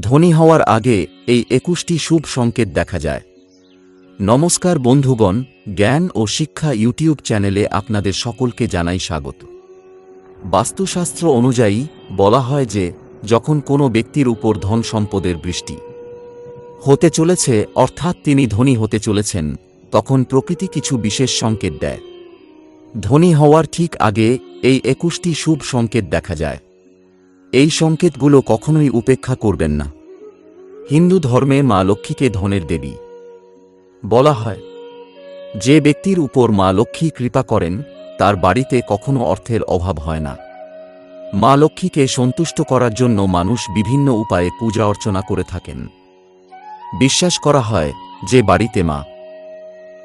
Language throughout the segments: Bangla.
ধনী হওয়ার আগে এই একুশটি শুভ সংকেত দেখা যায়। নমস্কার বন্ধুগণ, জ্ঞান ও শিক্ষা ইউটিউব চ্যানেলে আপনাদের সকলকে জানাই স্বাগত। বাস্তুশাস্ত্র অনুযায়ী বলা হয় যে, যখন কোনো ব্যক্তির উপর ধন সম্পদের বৃষ্টি হতে চলেছে, অর্থাৎ তিনি ধনী হতে চলেছেন, তখন প্রকৃতি কিছু বিশেষ সংকেত দেয়। ধনী হওয়ার ঠিক আগে এই একুশটি শুভ সংকেত দেখা যায়। এই সংকেতগুলো কখনোই উপেক্ষা করবেন না। হিন্দু ধর্মে মা লক্ষ্মীকে ধনের দেবী। বলা হয়, যে ব্যক্তির উপর মা লক্ষ্মী কৃপা করেন, তার বাড়িতে কখনো অর্থের অভাব হয় না। মা লক্ষ্মীকে সন্তুষ্ট করার জন্য মানুষ বিভিন্ন উপায়ে পূজা অর্চনা করে থাকেন। বিশ্বাস করা হয়, যে বাড়িতে মা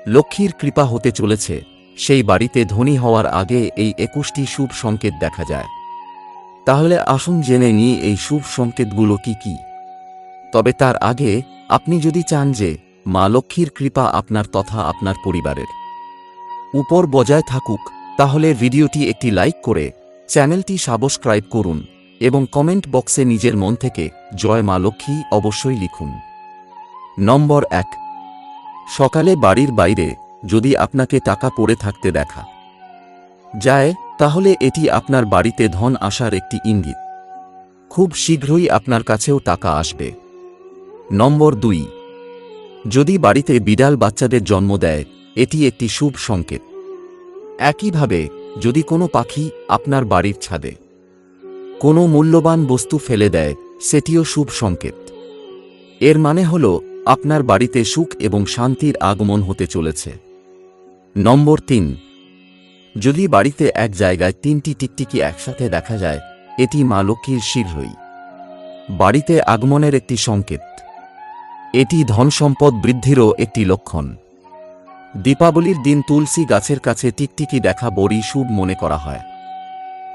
লক্ষ্মীর কৃপা হতে চলেছে, সেই বাড়িতে ধনী হওয়ার আগে এই একুশটি শুভ সংকেত দেখা যায়। তাহলে আসুন জেনে নিই এই শুভ সংকেতগুলো কি কি। তবে তার আগে, আপনি যদি চান যে, মা লক্ষ্মীর কৃপা আপনার তথা আপনার পরিবারের। উপর বজায় থাকুক, তাহলে ভিডিওটি একটি লাইক করে, চ্যানেলটি সাবস্ক্রাইব করুন, এবং কমেন্ট বক্সে নিজের মন থেকে, জয় মা লক্ষ্মী অবশ্যই লিখুন। নম্বর এক। সকালে বাড়ির বাইরে, যদি আপনাকে টাকা পড়ে থাকতে দেখা। যায় তাহলে এটি আপনার বাড়িতে ধন আসার একটি ইঙ্গিত। খুব শীঘ্রই আপনার কাছেও টাকা আসবে। নম্বর দুই। যদি বাড়িতে বিড়াল বাচ্চাদের জন্ম দেয়, এটি একটি শুভ সংকেত। একইভাবে, যদি কোনো পাখি আপনার বাড়ির ছাদে কোনো মূল্যবান বস্তু ফেলে দেয়, সেটিও শুভ সংকেত। এর মানে হল, আপনার বাড়িতে সুখ এবং শান্তির আগমন হতে চলেছে। নম্বর তিন। যদি বাড়িতে এক জায়গায় তিনটি টিকটিকি একসাথে দেখা যায়, এটি মা লক্ষ্মীর শীঘ্রই। বাড়িতে আগমনের একটি সংকেত। এটি ধন সম্পদ বৃদ্ধিরও একটি লক্ষণ। দীপাবলির দিন তুলসী গাছের কাছে টিকটিকি দেখা বড়ি শুভ মনে করা হয়।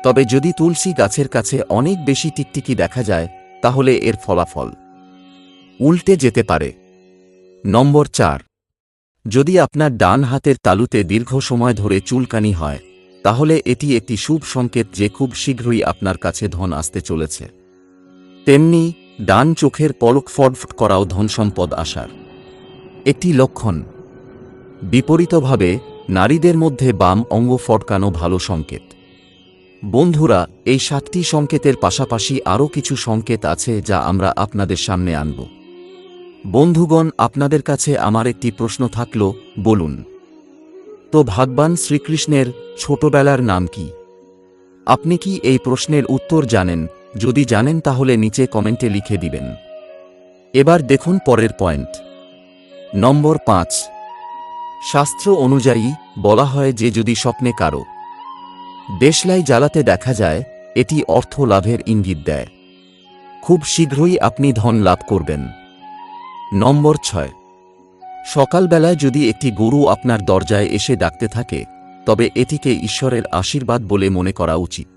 তবে যদি তুলসী গাছের কাছে অনেক বেশি টিকটিকি দেখা যায়, তাহলে এর ফলাফল। উল্টে যেতে পারে। নম্বর চার। যদি আপনার ডান হাতের তালুতে দীর্ঘ সময় ধরে চুলকানি হয়, তাহলে এটি একটি শুভ সংকেত যে খুব শীঘ্রই আপনার কাছে ধন আসতে চলেছে। তেমনি, ডান চোখের পলক ফটফট করাও ধনসম্পদ আসার একটি লক্ষণ। বিপরীতভাবে, নারীদের মধ্যে বাম অঙ্গ ফটকানো ভালো সংকেত। বন্ধুরা, এই সাতটি সংকেতের পাশাপাশি আরও কিছু সংকেত আছে যা আমরা আপনাদের সামনে আনব। বন্ধুগণ, আপনাদের কাছে আমার একটি প্রশ্ন থাকল, বলুন। তো ভাগবান শ্রীকৃষ্ণের ছোটবেলার নাম কি? আপনি কি এই প্রশ্নের উত্তর জানেন? যদি জানেন, তাহলে নিচে কমেন্টে লিখে দিবেন। এবার দেখুন পরের পয়েন্ট। নম্বর পাঁচ। শাস্ত্র অনুযায়ী বলা হয় যে, যদি স্বপ্নে কারও দেশলাই জ্বালাতে দেখা যায়, এটি অর্থ লাভের ইঙ্গিত দেয়। খুব শীঘ্রই আপনি ধন লাভ করবেন। নম্বর ছয়। সকালবেলায় যদি একটি গরু আপনার দরজায় এসে ডাকতে থাকে, তবে এটিকে ঈশ্বরের আশীর্বাদ বলে মনে করা উচিত।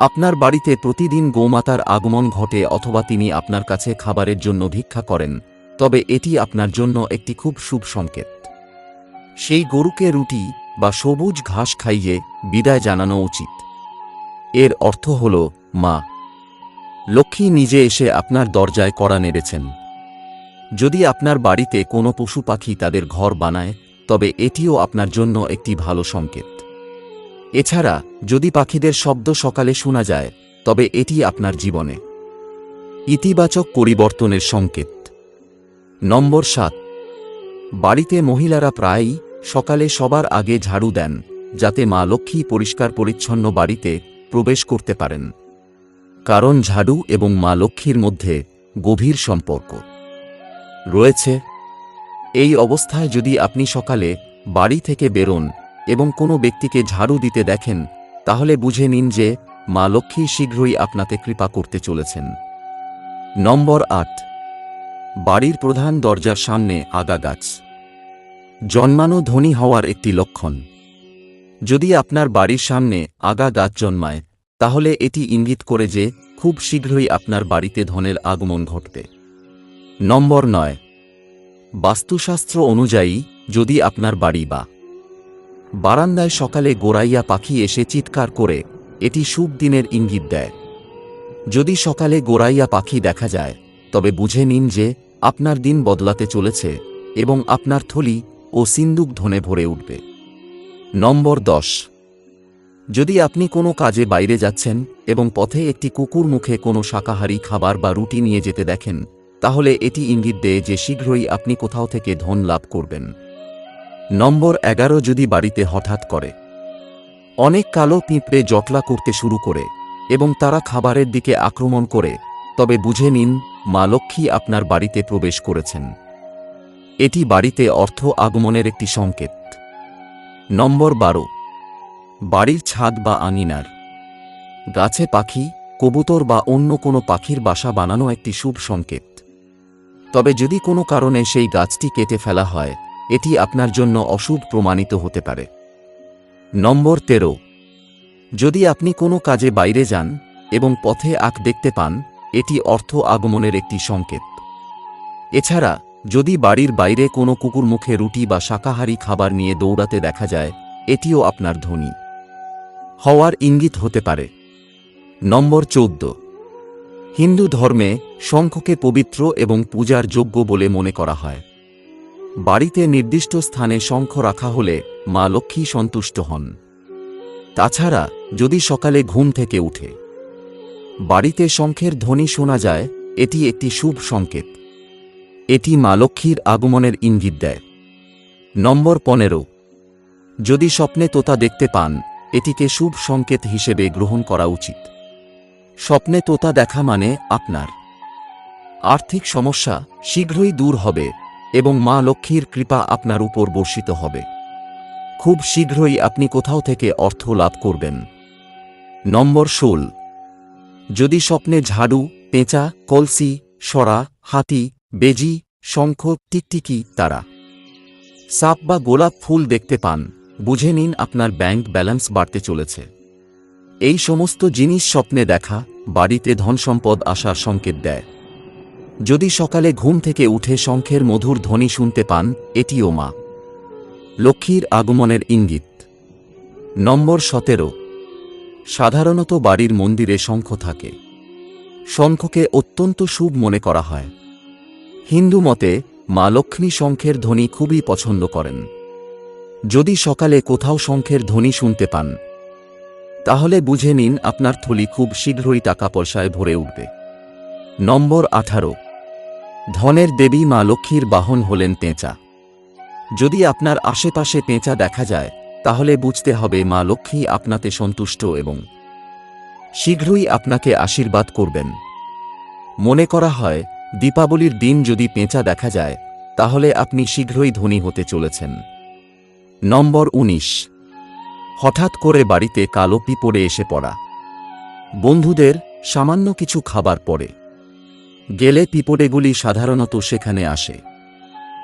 আপনার বাড়িতে প্রতিদিন গোমাতার আগমন ঘটে অথবা তিনি আপনার কাছে খাবারের জন্য ভিক্ষা করেন, তবে এটি আপনার জন্য একটি খুব শুভ সংকেত। সেই গরুকে রুটি বা সবুজ ঘাস খাইয়ে বিদায় জানানো উচিত। এর অর্থ হল, মা, লক্ষ্মী নিজে এসে আপনার দরজায় কড়া নেড়েছেন। যদি আপনার বাড়িতে কোনো পশু পাখি তাদের ঘর বানায়, তবে এটিও আপনার জন্য একটি ভালো সংকেত। এছাড়া, যদি পাখিদের শব্দ সকালে শোনা যায়, তবে এটি আপনার জীবনে ইতিবাচক পরিবর্তনের সংকেত। নম্বর সাত। বাড়িতে মহিলারা প্রায়ই সকালে সবার আগে ঝাড়ু দেন, যাতে মা লক্ষ্মী পরিষ্কার পরিচ্ছন্ন বাড়িতে প্রবেশ করতে পারেন। কারণ ঝাড়ু এবং মা লক্ষ্মীর মধ্যে গভীর সম্পর্ক। রয়েছে। এই অবস্থায় যদি আপনি সকালে বাড়ি থেকে বেরোন এবং কোনো ব্যক্তিকে ঝাড়ু দিতে দেখেন, তাহলে বুঝে নিন যে মা লক্ষ্মী শীঘ্রই আপনাতে কৃপা করতে চলেছেন। নম্বর আট। বাড়ির প্রধান দরজার সামনে আগা গাছ। জন্মানো ধনী হওয়ার একটি লক্ষণ। যদি আপনার বাড়ির সামনে আগা গাছ জন্মায়, তাহলে এটি ইঙ্গিত করে যে খুব শীঘ্রই আপনার বাড়িতে ধনের আগমন ঘটবে। নম্বর নয়। বাস্তুশাস্ত্র অনুযায়ী, যদি আপনার বাড়ি বা বারান্দায় সকালে গোড়াইয়া পাখি এসে চিৎকার করে, এটি শুভ দিনের ইঙ্গিত দেয়। যদি সকালে গোড়াইয়া পাখি দেখা যায়, তবে বুঝে নিন যে, আপনার দিন বদলাতে চলেছে এবং আপনার থলি ও সিন্দুক ধনে ভরে উঠবে। নম্বর দশ। যদি আপনি কোনো কাজে বাইরে যাচ্ছেন এবং পথে একটি কুকুর মুখে কোনো শাকাহারী খাবার বা রুটি নিয়ে যেতে দেখেন তাহলে এটি ইঙ্গিত দেয় যে শীঘ্রই আপনি কোথাও থেকে ধন লাভ করবেন। নম্বর এগারো যদি বাড়িতে হঠাৎ করে। অনেক কালো পিঁপড়ে জটলা করতে শুরু করে এবং তারা খাবারের দিকে আক্রমণ করে, তবে বুঝে নিন, মা লক্ষ্মী আপনার বাড়িতে প্রবেশ করেছেন। এটি বাড়িতে অর্থ আগমনের একটি সংকেত। নম্বর বারো। বাড়ির ছাদ বা আঙিনার। গাছে পাখি, কবুতর বা অন্য কোনো পাখির বাসা বানানো একটি শুভ সংকেত। তবে যদি কোনো কারণে সেই গাছটি কেটে ফেলা হয়, এটি আপনার জন্য অশুভ প্রমাণিত হতে পারে। নম্বর তেরো। যদি আপনি কোনো কাজে বাইরে যান এবং পথে আখ দেখতে পান, এটি অর্থ আগমনের একটি সংকেত। এছাড়া, যদি বাড়ির বাইরে কোনো কুকুর মুখে রুটি বা শাকাহারী খাবার নিয়ে দৌড়াতে দেখা যায়, এটিও আপনার ধ্বনি হওয়ার ইঙ্গিত হতে পারে। নম্বর চৌদ্দ। হিন্দু ধর্মে শঙ্খকে পবিত্র এবং পূজার যোগ্য বলে মনে করা হয়। বাড়িতে নির্দিষ্ট স্থানে শঙ্খ রাখা হলে মা লক্ষ্মী সন্তুষ্ট হন। তাছাড়া যদি সকালে ঘুম থেকে উঠে। বাড়িতে শঙ্খের ধ্বনি শোনা যায়, এটি একটি শুভ সংকেত। এটি মা লক্ষ্মীর আগমনের ইঙ্গিত দেয়। নম্বর পনেরো। যদি স্বপ্নে তোতা দেখতে পান, এটিকে শুভ সংকেত হিসেবে গ্রহণ করা উচিত। স্বপ্নে তোতা দেখা মানে আপনার। আর্থিক সমস্যা শীঘ্রই দূর হবে এবং মা লক্ষ্মীর কৃপা আপনার উপর বর্ষিত হবে। খুব শীঘ্রই আপনি কোথাও থেকে অর্থ লাভ করবেন। নম্বর ষোল। যদি স্বপ্নে ঝাড়ু, পেঁচা, কলসি, সরা, হাতি, বেজি, শঙ্খ, টিকটিকি, তারা, সাপ বা গোলাপ ফুল দেখতে পান, বুঝে নিন আপনার ব্যাংক ব্যালেন্স বাড়তে চলেছে। এই সমস্ত জিনিস স্বপ্নে দেখা, বাড়িতে ধনসম্পদ আসার সংকেত দেয়। যদি সকালে ঘুম থেকে উঠে শঙ্খের মধুর ধ্বনি শুনতে পান, এটিও মা। লক্ষ্মীর আগমনের ইঙ্গিত। নম্বর সতেরো। সাধারণত বাড়ির মন্দিরে শঙ্খ থাকে। শঙ্খকে অত্যন্ত শুভ মনে করা হয়। হিন্দু মতে, মা লক্ষ্মী শঙ্খের ধ্বনি খুবই পছন্দ করেন। যদি সকালে কোথাও শঙ্খের ধ্বনি শুনতে পান তাহলে বুঝে নিন আপনার থলি খুব শীঘ্রই টাকা পয়সায় ভরে উঠবে। নম্বর আঠারো। ধনের দেবী মা লক্ষ্মীর বাহন হলেন পেঁচা। যদি আপনার আশেপাশে পেঁচা দেখা যায়, তাহলে বুঝতে হবে মা লক্ষ্মী আপনাতে সন্তুষ্ট এবং শীঘ্রই আপনাকে আশীর্বাদ করবেন। মনে করা হয়, দীপাবলির দিন যদি পেঁচা দেখা যায়, তাহলে আপনি শীঘ্রই ধনী হতে চলেছেন। নম্বর ১৯ হঠাৎ করে বাড়িতে কালো পিঁপড়ে এসে পড়া। বন্ধুদের সামান্য কিছু খাবার পরে। গেলে পিঁপড়েগুলি সাধারণত সেখানে আসে।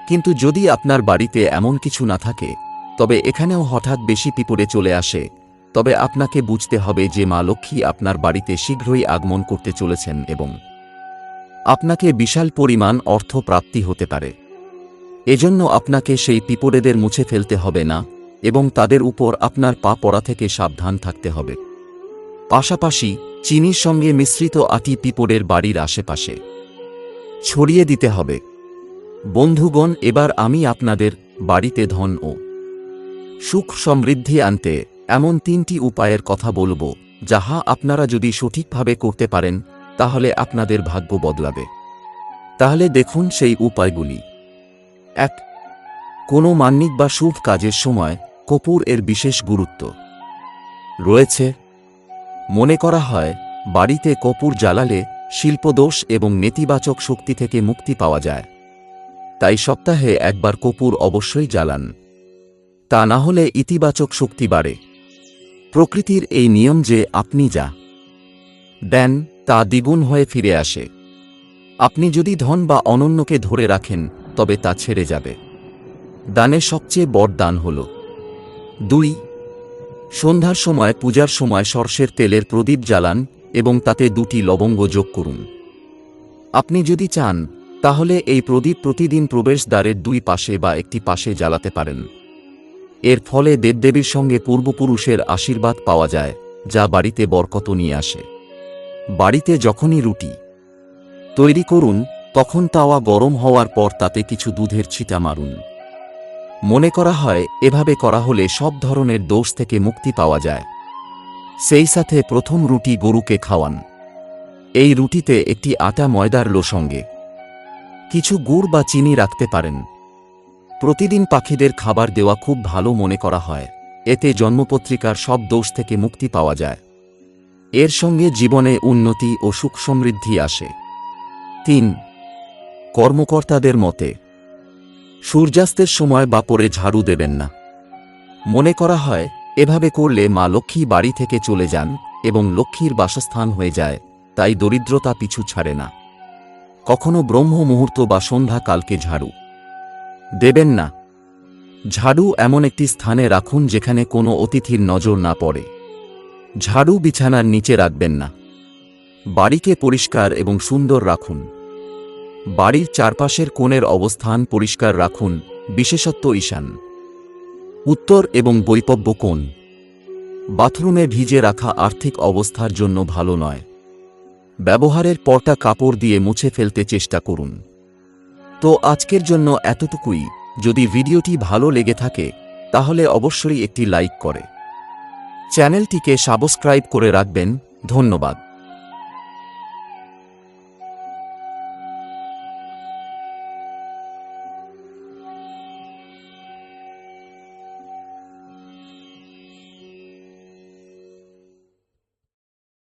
কিন্তু যদি আপনার বাড়িতে এমন কিছু না থাকে, তবে এখানেও হঠাৎ বেশি পিঁপড়ে চলে আসে, তবে আপনাকে বুঝতে হবে যে মা লক্ষ্মী আপনার বাড়িতে শীঘ্রই আগমন করতে চলেছেন এবং আপনাকে বিশাল পরিমাণ অর্থ প্রাপ্তি হতে পারে। এজন্য আপনাকে সেই পিঁপড়েদের মুছে ফেলতে হবে না। এবং তাদের উপর আপনার পা পড়া থেকে সাবধান থাকতে হবে। পাশাপাশি চিনির সঙ্গে মিশ্রিত আটি পিঁপড়ের বাড়ির আশেপাশে। ছড়িয়ে দিতে হবে। বন্ধুগণ, এবার আমি আপনাদের বাড়িতে ধন ও সুখ সমৃদ্ধি আনতে এমন তিনটি উপায়ের কথা বলব, যাহা আপনারা যদি সঠিকভাবে করতে পারেন, তাহলে আপনাদের ভাগ্য বদলাবে। তাহলে দেখুন সেই উপায়গুলি। এক, কোনো মান্নিক বা শুভ কাজের সময় কপুর এর বিশেষ গুরুত্ব। রয়েছে, মনে করা হয়, বাড়িতে কপুর জ্বালালে শিল্পদোষ এবং নেতিবাচক শক্তি থেকে মুক্তি পাওয়া যায়। তাই সপ্তাহে একবার কপুর অবশ্যই জ্বালান। তা না হলে ইতিবাচক শক্তি বাড়ে। প্রকৃতির এই নিয়ম যে আপনি যা দেন, তা দ্বিগুণ হয়ে ফিরে আসে। আপনি যদি ধন বা অনন্যকে ধরে রাখেন, তবে তা ছেড়ে যাবে। দানের সবচেয়ে বড় দান হল দুই, সন্ধ্যার সময় পূজার সময় সর্ষের তেলের প্রদীপ জ্বালান এবং তাতে দুটি লবঙ্গ যোগ করুন। আপনি যদি চান, তাহলে এই প্রদীপ প্রতিদিন প্রবেশদ্বারের দুই পাশে বা একটি পাশে জ্বালাতে পারেন। এর ফলে দেবদেবীর সঙ্গে পূর্বপুরুষের আশীর্বাদ পাওয়া যায়, যা বাড়িতে বরকত নিয়ে আসে। বাড়িতে যখনই রুটি তৈরি করুন, তখন তাওয়া গরম হওয়ার পর তাতে কিছু দুধের ছিটা মারুন। মনে করা হয়, এভাবে করা হলে সব ধরনের দোষ থেকে মুক্তি পাওয়া যায়। সেই সাথে প্রথম রুটি গরুকে খাওয়ান। এই রুটিতে একটি আটা ময়দার লো সঙ্গে। কিছু গুড় বা চিনি রাখতে পারেন। প্রতিদিন পাখিদের খাবার দেওয়া খুব ভালো মনে করা হয়। এতে জন্মপত্রিকার সব দোষ থেকে মুক্তি পাওয়া যায়। এর সঙ্গে জীবনে উন্নতি ও সুখ সমৃদ্ধি আসে। তিন, কর্মকর্তাদের মতে সূর্যাস্তের সময় বাপরে ঝাড়ু দেবেন না। মনে করা হয়, এভাবে করলে মা লক্ষ্মী বাড়ি থেকে চলে যান এবং লক্ষ্মীর বাসস্থান হয়ে যায়, তাই দরিদ্রতা পিছু ছাড়ে না। কখনো ব্রহ্ম মুহূর্ত বা সন্ধ্যা কালকে ঝাড়ু। দেবেন না। ঝাড়ু এমন একটি স্থানে রাখুন যেখানে কোনো অতিথির নজর না পড়ে। ঝাড়ু বিছানার নিচে রাখবেন না। বাড়িকে পরিষ্কার এবং সুন্দর রাখুন। বাড়ির চারপাশের কোণের অবস্থান পরিষ্কার রাখুন, বিশেষত্ব ঈশান। উত্তর এবং বৈপব্য কোণ। বাথরুমে ভিজে রাখা আর্থিক অবস্থার জন্য ভালো নয়। ব্যবহারের পরটা কাপড় দিয়ে মুছে ফেলতে চেষ্টা করুন। তো আজকের জন্য এতটুকুই। যদি ভিডিওটি ভালো লেগে থাকে, তাহলে অবশ্যই একটি লাইক করে। চ্যানেলটিকে সাবস্ক্রাইব করে রাখবেন। ধন্যবাদ।